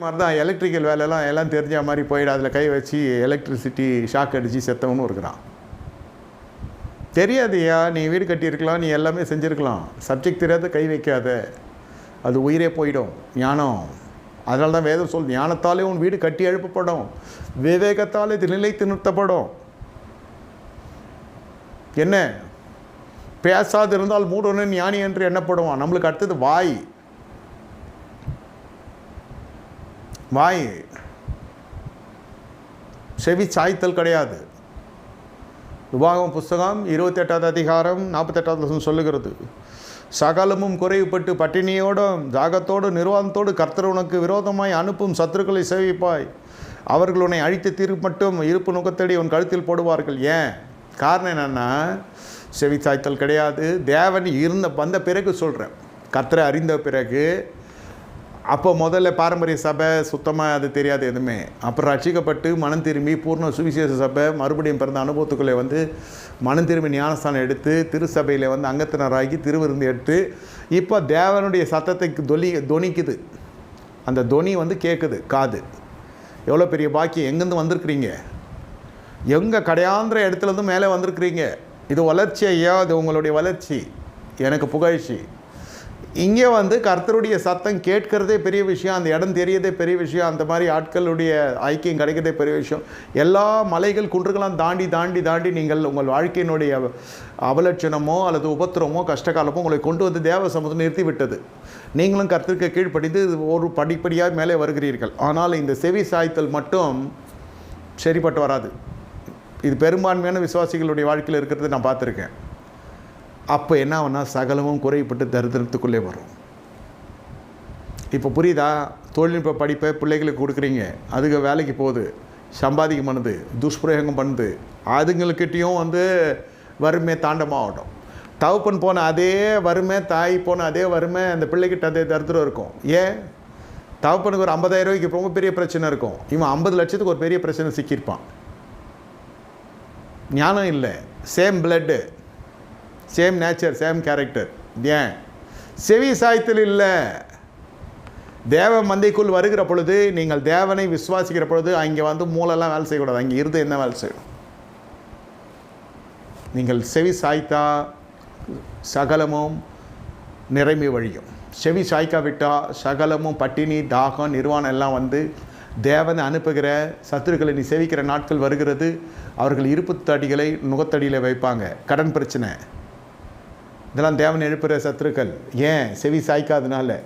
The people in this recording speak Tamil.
மாதிரி தான் எலக்ட்ரிக்கல் வேலையெல்லாம் எல்லாம் தெரிஞ்ச மாதிரி போயிடு அதில் கை வச்சு எலக்ட்ரிசிட்டி ஷாக் அடித்து செத்தவனும் இருக்கிறான். தெரியாதையா? நீ வீடு கட்டியிருக்கலாம் நீ எல்லாமே செஞ்சுருக்கலாம். சப்ஜெக்ட் தெரியாத கை வைக்காத. அது உயிரே போயிடும். ஞானம். அதனால தான் வேதம் சொல் ஞானத்தாலே உன் வீடு கட்டி எழுப்பப்படும். விவேகத்தாலே இது நிலைத்து நிறுத்தப்படும். என்ன? பேசாது இருந்தால் மூடனு ஞானி என்று எண்ணப்படுவான். நம்மளுக்கு அடுத்தது வாய். வாய். செவி சாய்த்தல் கிடையாது. விவாகம் புஸ்தகம் இருபத்தெட்டாவது அதிகாரம் நாற்பத்தெட்டாவது வசனம் சொல்லுகிறது. சகலமும் குறைவுபட்டு பட்டினியோடும் ஜாகத்தோடு நிர்வாகத்தோடு கர்த்தர் உனக்கு விரோதமாய் அனுப்பும் சத்துருக்களை சேவிப்பாய். அவர்கள் உன்னை அழித்து தீர்வு மட்டும் இருப்பு நுகத்தடி உன் கழுத்தில் போடுவார்கள். ஏன்? காரணம் என்னென்னா செவி சாய்த்தல் கிடையாது. தேவன் இருந்த வந்த பிறகு சொல்கிறேன் கர்த்தரை அறிந்த பிறகு அப்போ முதல்ல பாரம்பரிய சபை சுத்தமாக அது தெரியாது எதுவுமே. அப்புறம் ரட்சிக்கப்பட்டு மனம் திரும்பி பூர்ண சுவிசேஷ சபை மறுபடியும் பிறந்த அனுபவத்துக்குள்ளே வந்து மனம் திரும்பி ஞானஸ்தானம் எடுத்து திருச்சபையில் வந்து அங்கத்தினராகி திருவிருந்து எடுத்து இப்போ தேவனுடைய சத்தத்தை தொலி தொனிக்குது. அந்த தொனி வந்து கேட்குது காது. எவ்வளோ பெரிய பாக்கியம் எங்கேருந்து வந்திருக்கிறீங்க? எங்கே கடையாந்திர இடத்துலேருந்து மேலே வந்திருக்கிறீங்க? இது வளர்ச்சி ஐயா இது உங்களுடைய வளர்ச்சி. எனக்கு புகழ்ச்சி. இங்கே வந்து கர்த்தருடைய சத்தம் கேட்கிறதே பெரிய விஷயம் அந்த இடம் தெரியதே பெரிய விஷயம் அந்த மாதிரி ஆட்களுடைய ஐக்கியம் கிடைக்கிறதே பெரிய விஷயம். எல்லா மலைகள் குன்றுகளாம் தாண்டி தாண்டி தாண்டி நீங்கள் உங்கள் வாழ்க்கையினுடைய அவலட்சணமோ அல்லது உபத்திரமோ கஷ்டகாலமோ உங்களை கொண்டு வந்து தேவ சமூகத்தை நிறுத்தி விட்டது நீங்களும் கர்த்தருக்கு கீழ்ப்படிந்து ஒரு படிப்படியாக மேலே வருகிறீர்கள். ஆனால் இந்த செவி சாய்த்தல் மட்டும் சரிப்பட்டு வராது. இது பெரும்பான்மையான விசுவாசிகளுடைய வாழ்க்கையில் இருக்கிறது நான் பார்த்துருக்கேன். அப்போ என்ன ஆகும்னா சகலமும் குறைப்பட்டு தரித்திரத்துக்குள்ளே வரும். இப்போ புரியுதா? தொழில்நுட்ப படிப்பை பிள்ளைகளுக்கு கொடுக்குறீங்க. அதுக்கு வேலைக்கு போகுது. சம்பாதிக்க பண்ணுது. துஷ்பிரயோகம் பண்ணுது. அதுங்களுக்கிட்டேயும் வந்து வறுமை தாண்டமாகட்டும். தவப்பன் போன அதே வறுமை தாய் போன அதே வறுமை அந்த பிள்ளைகிட்ட அதே தரித்திரம் இருக்கும். ஏன்? தவப்பனுக்கு ஒரு ஐம்பதாயிரம் ரூபாய்க்கு ரொம்ப பெரிய பிரச்சனை இருக்கும். இவன் ஐம்பது லட்சத்துக்கு ஒரு பெரிய பிரச்சனை சிக்கியிருப்பான். ஞானம் இல்லை. Same blood same nature same character ஏன்? செவி சாய்த்தல் இல்லை. தேவ மந்தைக்குள் வருகிற பொழுது நீங்கள் தேவனை விசுவாசிக்கிற பொழுது அங்கே வந்து மூளைலாம் வேலை செய்யக்கூடாது. அங்கே இருந்து என்ன வேலை செய்யணும் நீங்கள் செவி சாய்த்தா சகலமும் நிரம்பி வழியும். செவி சாய்க்காவிட்டா சகலமும் பட்டினி தாகம் நிர்வாணம் எல்லாம் வந்து தேவனை அனுப்புகிற சத்துருக்களை நீ சேவிக்கிற நாட்கள் வருகிறது. அவர்கள் இருப்பு தடிகளை நுகத்தடியில் வைப்பாங்க. கடன் பிரச்சனை. இதெல்லாம் தேவன் எழுப்புகிற சத்துருக்கள். ஏன்? செவி சாய்க்காதனால.